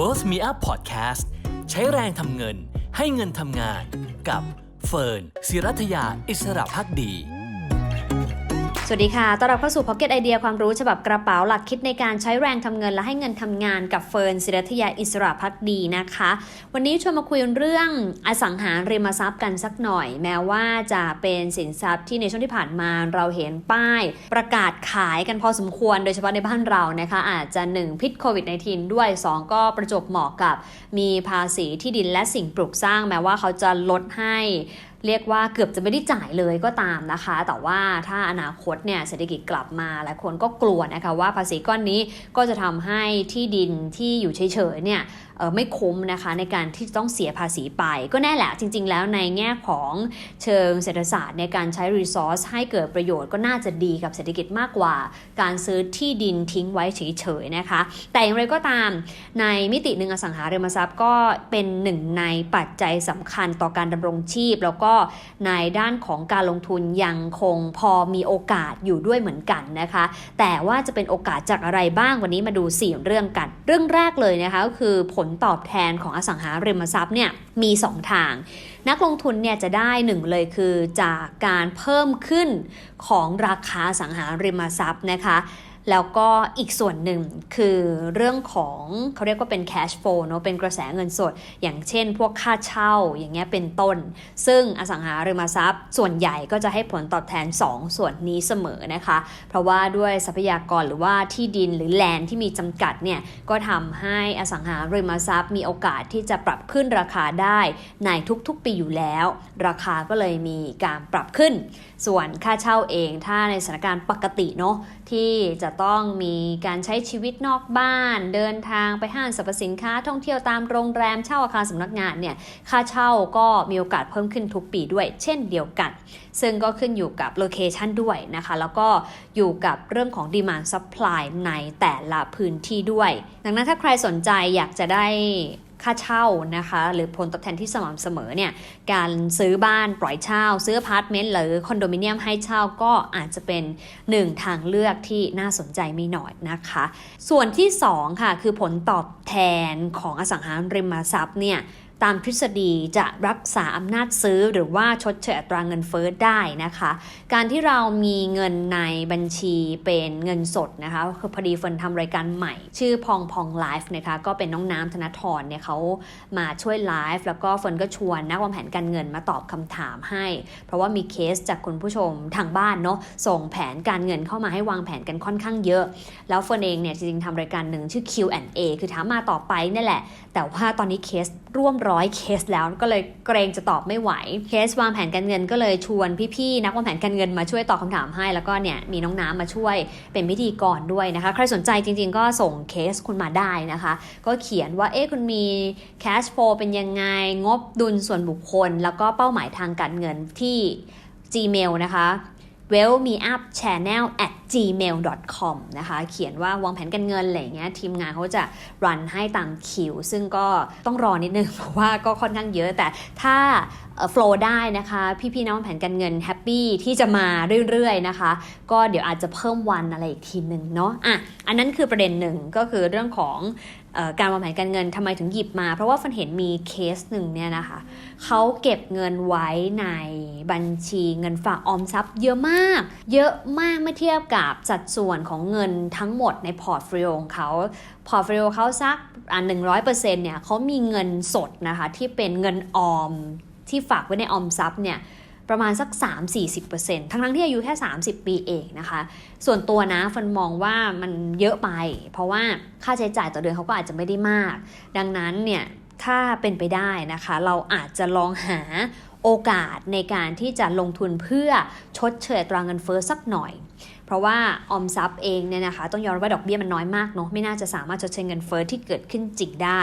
Worth Me Up Podcast ใช้แรงทำเงินให้เงินทำงานกับเฟิร์นศิรัทยาอิสระพักดี สวัสดีค่ะ ต้อนรับเข้าสู่ Pocket ไอเดียความรู้ฉบับกระเป๋าหลักคิดในการใช้แรงทำเงินและให้เงินทำงานกับเฟิร์นศิรัทยาอิสระพักดีนะคะ วันนี้ชวนมาคุยเรื่องอสังหาริมทรัพย์กันสักหน่อย แม้ว่าจะเป็นสินทรัพย์ที่ในช่วงที่ผ่านมาเราเห็นป้าย ประกาศขายกันพอสมควร โดยเฉพาะในบ้านเรานะคะ อาจจะ 1 พิษโควิด -19 ด้วย 2 ก็ประจบเหมาะกับ มีภาษีที่ดินและสิ่งปลูกสร้าง แม้ว่าเขาจะลดให้เรียกว่าเกือบจะไม่ได้จ่ายเลยก็ตามนะคะ แต่ว่าถ้าอนาคตเนี่ยเศรษฐกิจกลับมาหลายคนก็กลัวนะคะว่าภาษีก้อนนี้ก็จะทำให้ที่ดินที่อยู่เฉยๆเนี่ยไม่คุ้มนะคะในการที่ต้องเสียภาษีไป ก็แน่แหละจริง ๆ แล้วในแง่ของเชิงเศรษฐศาสตร์ในการใช้รีซอสให้เกิดประโยชน์ก็น่าจะดีกับเศรษฐกิจมากกว่า การซื้อที่ดินทิ้งไว้เฉยๆนะคะ แต่อย่างไรก็ตามในมิติหนึ่งอสังหาริมทรัพย์ก็เป็นหนึ่งในปัจจัยสำคัญต่อการดำรงชีพ แล้วก็ในด้านของการลงทุนยังคงพอมีโอกาสอยู่ด้วยเหมือนกันนะคะ แต่ว่าจะเป็นโอกาสจากอะไรบ้างวันนี้มาดู 4 เรื่องกัน เรื่องแรกเลยนะคะก็คือผลตอบแทนของอสังหาริมทรัพย์เนี่ยมี 2 ทาง นักลงทุนเนี่ยจะได้หนึ่งเลยคือจากการเพิ่มขึ้นของราคาอสังหาริมทรัพย์นะคะ แล้วก็อีกส่วนหนึ่งคือเรื่องของเขาเรียกว่าเป็น cash flow เนอะเป็นกระแสเงินสด อย่างเช่น พวกค่าเช่าอย่างเงี้ยเป็นต้น ซึ่งอสังหาริมทรัพย์ ส่วนใหญ่ก็จะให้ผลตอบแทน 2 ส่วนนี้เสมอนะคะ เพราะว่าด้วยทรัพยากรหรือว่าที่ดินหรือแลนด์ที่มีจำกัดเนี่ยก็ทำให้อสังหาริมทรัพย์ มีโอกาสที่จะปรับขึ้นราคาได้ในทุกๆปีอยู่แล้ว ราคาก็เลยมีการปรับขึ้น ส่วนค่าเช่าเองถ้าในสถานการณ์ปกติเนาะ ที่จะต้องมีการใช้ชีวิตนอกบ้าน เดินทางไปห้างสรรพสินค้าท่องเที่ยวตามโรงแรมเช่าอาคารสำนักงานเนี่ยค่าเช่าก็มีโอกาสเพิ่มขึ้นทุกปีด้วย เช่นเดียวกัน ซึ่งก็ขึ้นอยู่กับโลเคชันด้วยนะคะ แล้วก็อยู่กับเรื่องของ demand supply ในแต่ละพื้นที่ด้วย ดังนั้นถ้าใครสนใจอยากจะได้ ค่าเช่านะคะหรือผลตอบแทนที่สม่ำเสมอเนี่ยการซื้อบ้านปล่อยเช่า ซื้อพาร์ทเมนต์หรือคอนโดมิเนียมให้เช่าก็อาจจะเป็นหนึ่งทางเลือกที่น่าสนใจไม่หน่อยนะคะ ส่วนที่ 2 ค่ะ คือผลตอบแทนของอสังหาริมทรัพย์เนี่ย ตามทฤษฎีจะรักษาอำนาจซื้อหรือว่าชดเชยอัตราเงินเฟ้อได้นะคะ การที่เรามีเงินในบัญชีเป็นเงินสดนะคะคือพอดีเฟิร์นทำรายการใหม่ ชื่อพองพองไลฟ์นะคะก็เป็นน้องน้ำธนทรเนี่ยเขามาช่วยไลฟ์แล้วก็เฟิร์นก็ชวนนักวางแผนการเงินมาตอบคำถามให้ เพราะว่ามีเคสจากคุณผู้ชมทางบ้านเนาะส่งแผนการเงินเข้ามาให้วางแผนกันค่อนข้างเยอะ แล้วเฟิร์นเองเนี่ยจริงๆทำรายการหนึ่งชื่อ Q&A คือถามมาต่อไปนี่แหละ แต่ว่าตอนนี้เคสร่วมร้อยเคสแล้วก็เลยเกรงจะตอบไม่ไหว เคสวางแผนการเงินก็เลยชวนพี่ๆนักวางแผนการเงินมาช่วยตอบคำถามให้ แล้วก็เนี่ยมีน้องน้ำมาช่วยเป็นพิธีกรด้วยนะคะ ใครสนใจจริงๆ ก็ส่งเคสคุณมาได้นะคะ ก็เขียนว่าเอ๊ะคุณมี cash flow เป็นยังไงงบดุลส่วนบุคคล แล้วก็เป้าหมายทางการเงินที่ Gmail นะคะ well me up channel at gmail com นะคะเขียนว่าวางแผนการเงินอะไรเงี้ยทีมงานเขาจะรันให้ตามคิว ซึ่งก็ต้องรอนิดนึงเพราะว่าก็ค่อนข้างเยอะแต่ถ้าโฟล์ได้นะคะ พี่ๆน้องแผนการเงินแฮปปี้ที่จะมาเรื่อยๆนะคะ ก็เดี๋ยวอาจจะเพิ่มวันอะไรอีกทีหนึ่งเนาะอะอันนั้นคือประเด็นหนึ่งก็คือเรื่องของ การวางแผนการเงินทำไมถึงหยิบมา เพราะว่าฟันเห็นมีเคสหนึ่งเนี่ยนะคะเขาเก็บเงินไว้ในบัญชีเงินฝากออมทรัพย์เยอะมาก เยอะมากเมื่อเทียบกับสัดส่วนของเงินทั้งหมดในพอร์ตโฟลิโอของเขาพอร์ตโฟลิโอเขาสักอ่าหนึ่งร้อยเปอร์เซ็นต์เนี่ยเขามีเงินสดนะคะที่เป็นเงินออมที่ฝากไว้ในออมทรัพย์เนี่ย ประมาณสัก 3-40%ทั้งทั้งที่อายุแค่ 30 ปีเองนะคะ ส่วนตัวนะฟันมองว่ามันเยอะไป เพราะว่าค่าใช้จ่ายต่อเดือนเขาก็อาจจะไม่ได้มาก ดังนั้นเนี่ยถ้าเป็นไปได้นะคะ เราอาจจะลองหาโอกาสในการที่จะลงทุนเพื่อชดเชยอัตราเงินเฟ้อสักหน่อยเพราะว่าออมทรัพย์เองเนี่ยนะคะต้องยอมรับว่าดอกเบี้ยมันน้อยมากเนาะไม่น่าจะสามารถชดเชยเงินเฟ้อที่เกิดขึ้นจริงได้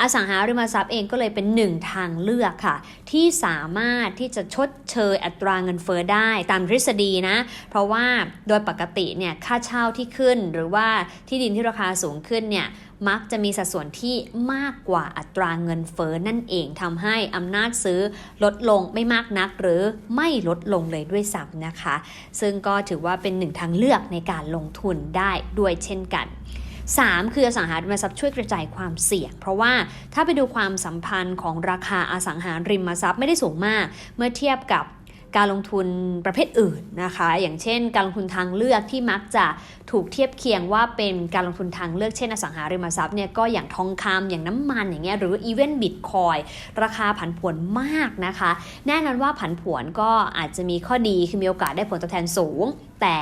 อสังหาริมทรัพย์เองก็เลยเป็นหนึ่งทางเลือกค่ะ ที่สามารถที่จะชดเชยอัตราเงินเฟ้อได้ตามทฤษฎีนะเพราะว่าโดยปกติเนี่ยค่าเช่าที่ขึ้นหรือว่าที่ดินที่ราคาสูงขึ้นเนี่ยมักจะมีสัดส่วนที่มากกว่าอัตราเงินเฟ้อนั่นเองทำให้อำนาจซื้อลดลงไม่มากนักหรือไม่ลดลงเลยด้วยซ้ำนะคะ ซึ่งก็ถือว่าเป็นหนึ่งทางเลือกในการลงทุนได้ด้วยเช่นกัน 3 คืออสังหาริมทรัพย์ช่วยกระจายความเสี่ยง เพราะว่าถ้าไปดูความสัมพันธ์ของราคาอสังหาริมทรัพย์ไม่ได้สูงมาก เมื่อเทียบกับ การลงทุนประเภทอื่นนะคะ อย่างเช่น การลงทุนทางเลือกที่มักจะถูกเทียบเคียงว่าเป็นการลงทุนทางเลือกเช่นอสังหาริมทรัพย์เนี่ยก็อย่างทองคำอย่างน้ำมันอย่างเงี้ยหรืออีเวนต์บิตคอยราคาผันผวนมากนะคะ แน่นอนว่าผันผวนก็อาจจะมีข้อดีคือมีโอกาสได้ผลตอบแทนสูง แต่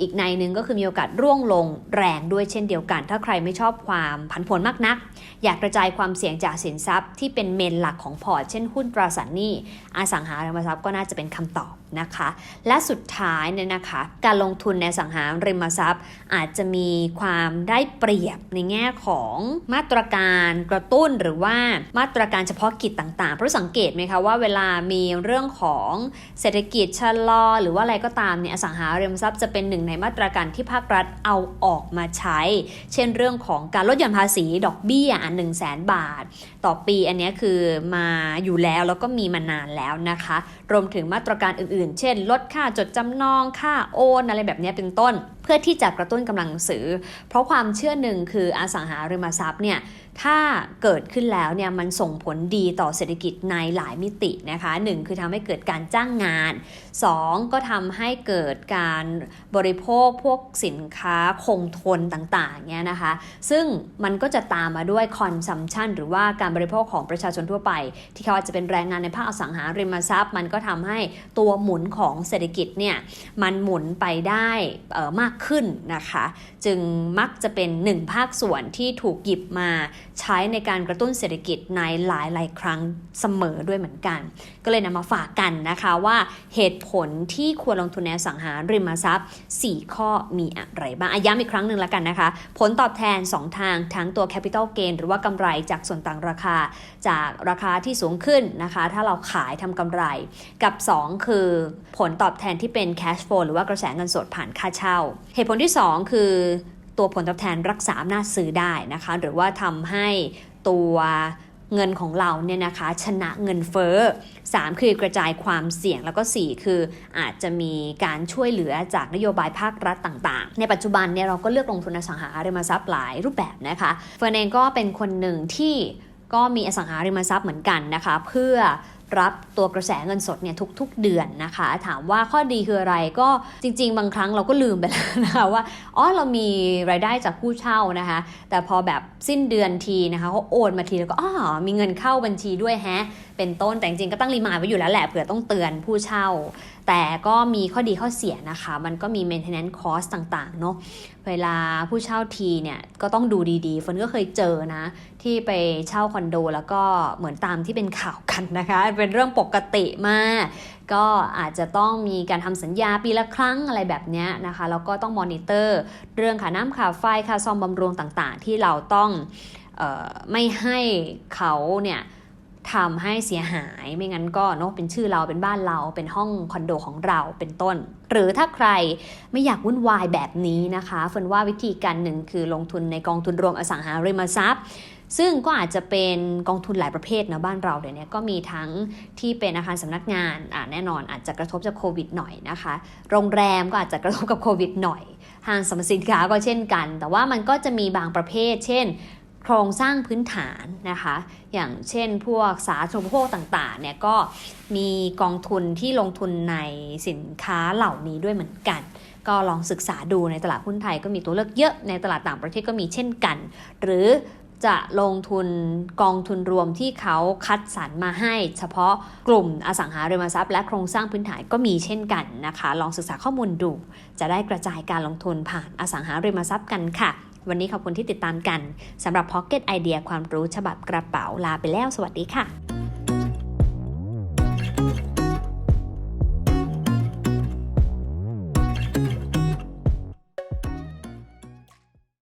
อีกในหนึ่งก็คือมีโอกาสร่วงลงแรงด้วยเช่นเดียวกัน ถ้าใครไม่ชอบความผันผวนมากนัก อยากกระจายความเสี่ยงจากสินทรัพย์ที่เป็นเมนหลักของพอร์ต เช่นหุ้นตราสารหนี้อสังหาริมทรัพย์ก็น่าจะเป็นคำตอบนะคะ และสุดท้ายเนี่ยนะคะ การลงทุนในอสังหาริมทรัพย์ อาจจะมีความได้เปรียบในแง่ของมาตรการกระตุ้นหรือว่ามาตรการเฉพาะกิจต่างๆ เพราะสังเกตไหมคะว่าเวลามีเรื่องของเศรษฐกิจชะลอ หรือว่าอะไรก็ตามเนี่ยอสังหาริมทรัพย์จะเป็นหนึ่งในมาตรการที่ภาครัฐเอาออกมาใช้ เช่นเรื่องของการลดหย่อนภาษีดอกเบี้ยอันหนึ่งแสนบาท ต่อปีอันนี้คือมาอยู่แล้วแล้วก็มีมานานแล้วนะคะ รวมถึงมาตรการอื่นๆ เช่น ลดค่าจดจำนองค่าโอนอะไรแบบนี้เป็นต้นเพื่อที่จะกระตุ้นกำลังซื้อ เพราะความเชื่อหนึ่งคืออสังหาริมทรัพย์เนี่ยถ้าเกิดขึ้นแล้วเนี่ยมันส่งผลดีต่อเศรษฐกิจในหลายมิตินะคะหนึ่งคือทำให้เกิดการจ้างงาน 2 ก็ทำให้เกิดการบริโภคพวกสินค้าคงทนต่างๆเนี่ยนะคะซึ่งมันก็จะตามมาด้วยคอนซัมชันหรือว่าการบริโภคของประชาชนทั่วไป ที่เขาอาจจะเป็นแรงงานในภาคอสังหาริมทรัพย์ มันก็ทำให้ตัวหมุนของเศรษฐกิจเนี่ยมันหมุนไปได้เอ่อมากขึ้นนะคะ จึงมักจะเป็นหนึ่งภาคส่วนที่ถูกหยิบมา ใช้ในการกระตุ้นเศรษฐกิจในหลาย ๆ ครั้งเสมอด้วยเหมือนกัน ก็เลยนำมาฝากกันนะคะว่าเหตุผลที่ควรลงทุนในสังหาริมทรัพย์ 4 ข้อมีอะไรบ้างอะย้ำอีกครั้งหนึ่งแล้วกันนะคะ ผลตอบแทน 2 ทางทั้งตัว capital gain หรือว่ากำไรจากส่วนต่างราคา จากราคาที่สูงขึ้นนะคะ ถ้าเราขายทำกำไร กับ 2 คือผลตอบแทนที่เป็น cash flow หรือว่ากระแสเงินสดผ่านค่าเช่า เหตุผลที่ 2 คือ ตัวผลตอบแทนรักษาอำนาจซื้อได้นะคะ หรือว่าทำให้ตัวเงินของเราเนี่ยนะคะ ชนะเงินเฟ้อ 3 คือกระจายความเสี่ยงแล้วก็ 4 คืออาจจะมีการช่วยเหลือจากนโยบายภาครัฐต่างๆ ในปัจจุบันเนี่ยเราก็เลือกลงทุนอสังหาริมทรัพย์หลายรูปแบบนะคะเฟิร์นเองก็เป็นคนหนึ่งที่ก็มีอสังหาริมทรัพย์เหมือนกันนะคะ เพื่อ รับตัวกระแสเงินสดเนี่ยทุก ๆ เดือนนะคะ ถามว่าข้อดีคืออะไรก็จริง ๆ บางครั้งเราก็ลืมไปแล้วนะคะว่าอ๋อเรามีรายได้จากผู้เช่านะคะ แต่พอแบบสิ้นเดือนทีนะคะเขาโอนมาทีแล้วก็อ๋อมีเงินเข้าบัญชีด้วยแฮะ เป็นต้นแต่จริงๆก็ตั้งรีมายไว้อยู่แล้วแหละเผื่อต้องเตือนผู้เช่า แต่ก็มีข้อดีข้อเสียนะคะ มันก็มี maintenance cost ต่างๆเนาะเวลาผู้เช่าทีเนี่ยก็ต้องดูดีๆฝนก็เคยเจอนะ ที่ไปเช่าคอนโด แล้วก็เหมือนตามที่เป็นข่าวกันนะคะ เป็นเรื่องปกติมาก ก็อาจจะต้องมีการทำสัญญาปีละครั้งอะไรแบบนี้นะคะแล้วก็ต้องมอนิเตอร์เรื่องค่าน้ำค่าไฟค่าซ่อมบำรุงต่างๆ ที่เราต้องออไม่ให้เขาเนี่ย ทำให้เสียหายไม่งั้นก็เนาะเป็นชื่อเราเป็นบ้านเราเป็นห้องคอนโดของเราเป็นต้น หรือถ้าใครไม่อยากวุ่นวายแบบนี้นะคะเฟินว่าวิธีการหนึ่งคือลงทุนในกองทุนรวมอสังหาริมทรัพย์ ซึ่งก็อาจจะเป็นกองทุนหลายประเภทนะบ้านเราเดี๋ยวนี้ก็มีทั้งที่เป็นอาคารสำนักงานอ่าแน่นอนอาจจะกระทบจากโควิดหน่อยนะคะ โรงแรมก็อาจจะกระทบกับโควิดหน่อยห้างสรรพสินค้าก็เช่นกัน แต่ว่ามันก็จะมีบางประเภท เช่น โครงสร้างพื้นฐานนะคะ อย่างเช่นพวกสาธารณูปโภคต่างๆเนี่ยก็มีกองทุนที่ลงทุนในสินค้าเหล่านี้ด้วยเหมือนกัน ก็ลองศึกษาดูในตลาดหุ้นไทยก็มีตัวเลือกเยอะในตลาดต่างประเทศก็มีเช่นกัน หรือจะลงทุนกองทุนรวมที่เขาคัดสรรมาให้ เฉพาะกลุ่มอสังหาริมทรัพย์และโครงสร้างพื้นฐานก็มีเช่นกันนะคะ ลองศึกษาข้อมูลดู จะได้กระจายการลงทุนผ่านอสังหาริมทรัพย์กันค่ะ วันนี้ขอบคุณที่ติดตามกันสำหรับ Pocket ไอเดียความรู้ฉบับกระเป๋าลาไปแล้ว สวัสดีค่ะ